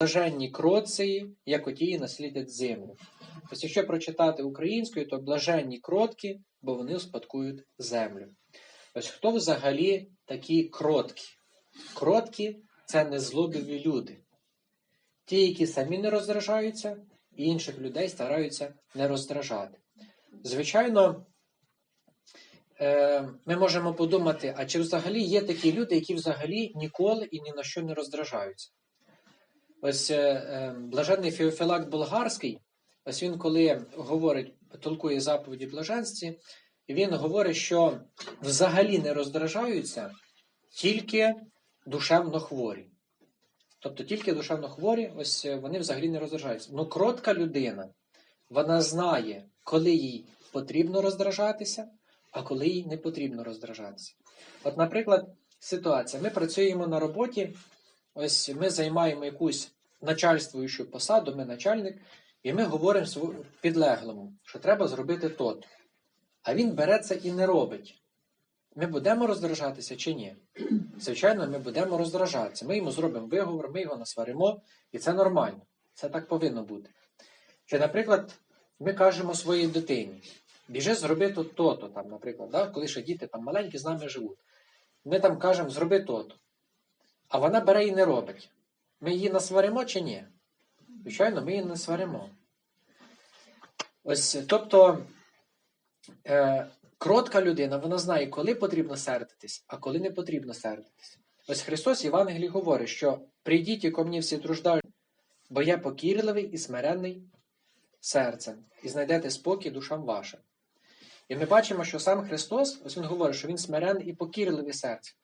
блаженні кроції, як отії наслідять землю. Ось якщо прочитати українською, то блаженні кроткі, бо вони успадкують землю. Ось хто взагалі такі кроткі? Кроткі це незлобиві люди. Ті, які самі не роздражаються, і інших людей стараються не роздражати. Звичайно, е, ми можемо подумати, а чи взагалі є такі люди, які взагалі ніколи і ні на що не роздражаються? Ось е, е, блаженний Феофілакт Болгарський, ось він, коли говорить, толкує заповіді блаженстві, він говорить, що взагалі не роздражаються тільки душевно хворі. Тобто тільки душевно хворі, ось е, вони взагалі не роздражаються. Ну, кротка людина, вона знає, коли їй потрібно роздражатися, а коли їй не потрібно роздражатися. От, наприклад, ситуація. Ми працюємо на роботі, ось ми займаємо якусь начальствуючу посаду, ми начальник, і ми говоримо підлеглому, що треба зробити то. А він бере це і не робить. Ми будемо роздражатися чи ні? Звичайно, ми будемо роздражатися. Ми йому зробимо виговор, ми його насваримо, і це нормально. Це так повинно бути. Чи, наприклад, ми кажемо своїй дитині, біжи зроби то то-то, там, наприклад, да? коли ще діти там маленькі з нами живуть. Ми там кажемо, зроби то-то. А вона бере і не робить. Ми її насваримо чи ні? Звичайно, ми її не сваримо. Ось, тобто, е, кротка людина, вона знає, коли потрібно сердитись, а коли не потрібно сердитись. Ось Христос в Євангелії говорить, що прийдіть і ко мені всі труждають, бо я покірливий і смиренний серцем, і знайдете спокій душам вашим. І ми бачимо, що сам Христос, ось Він говорить, що Він смирений і покірливий серцем.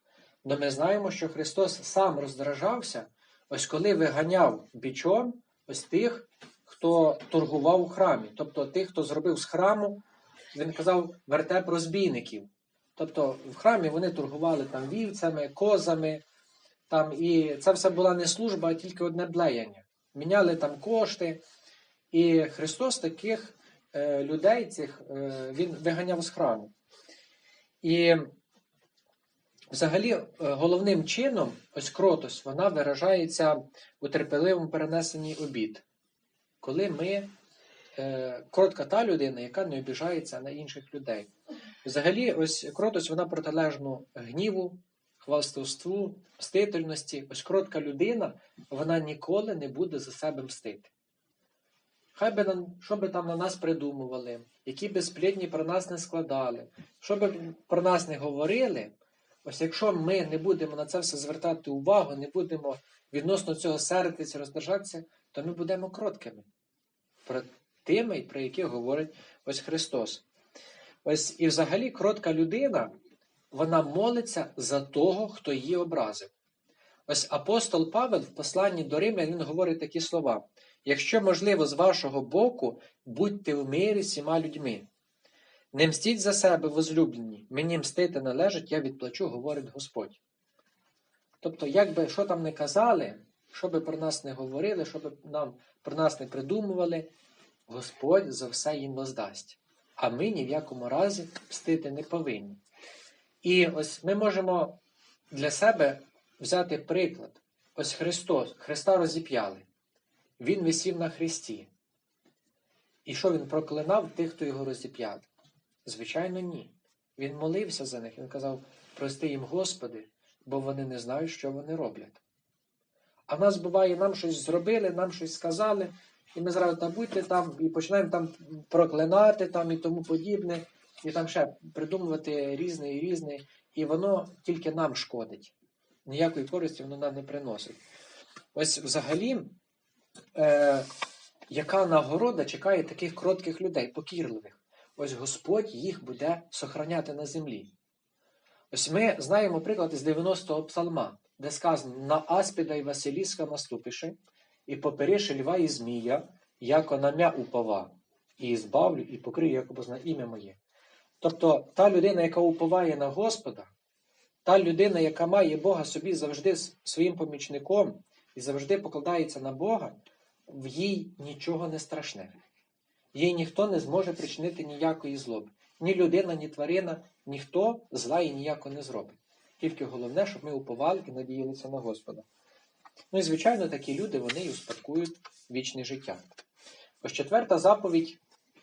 Но ми знаємо, що Христос сам роздражався, ось коли виганяв бічом ось тих, хто торгував у храмі, тобто тих, хто зробив з храму, він казав вертеп розбійників. Тобто в храмі вони торгували там вівцями, козами, там, і це все була не служба, а тільки одне блеяння. Міняли там кошти. І Христос таких е, людей, цих, е, він виганяв з храму. І взагалі е, головним чином, ось кротость, вона виражається у терпеливому перенесенні обід. Коли ми е, кротка та людина, яка не обіжається на інших людей. Взагалі, ось кротость, вона протилежна гніву, хвастовству, мстительності. Ось кротка людина, вона ніколи не буде за себе мстити. Хай би нам, що би там на нас придумували, які би сплетні про нас не складали, що би про нас не говорили, ось якщо ми не будемо на це все звертати увагу, не будемо відносно цього сердитися, роздержатися, то ми будемо кроткими. Про тими, про яких говорить ось Христос. Ось і взагалі кротка людина, вона молиться за того, хто її образив. Ось апостол Павел в посланні до Римлян він говорить такі слова: якщо можливо, з вашого боку, будьте в мирі з всіма людьми. Не мстіть за себе, возлюблені, мені мстити належить, я відплачу, говорить Господь. Тобто, як би що там не казали, що би про нас не говорили, що би нам про нас не придумували, Господь за все їм воздасть. А ми ні в якому разі мстити не повинні. І ось ми можемо для себе взяти приклад. Ось Христос, Христа розіп'яли. Він висів на Христі. І що він проклинав тих, хто його розіп'яли? Звичайно, ні. Він молився за них. Він казав: прости їм, Господи, бо вони не знають, що вони роблять. А в нас буває, нам щось зробили, нам щось сказали, і ми зразу там будьте там і починаємо там проклинати там і тому подібне, і там ще придумувати різне і різне, і воно тільки нам шкодить. Ніякої користі воно нам не приносить. Ось взагалі, е, яка нагорода чекає таких кротких людей, покірливих? Ось Господь їх буде сохраняти на землі. Ось ми знаємо приклад із 90-го псалма, де сказано на Аспіда і Василіска наступиши, і попереши льва і змія, яко нам'я упова, і збавлю, і покрию, як обозна ім'я моє. Тобто та людина, яка уповає на Господа, та людина, яка має Бога собі завжди своїм помічником і завжди покладається на Бога, в їй нічого не страшне. Їй ніхто не зможе причинити ніякої злоби. Ні людина, ні тварина, ніхто зла їй ніяко не зробить. Тільки головне, щоб ми уповали і надіялися на Господа. Ну і звичайно, такі люди вони і успадкують вічне життя. Ось четверта заповідь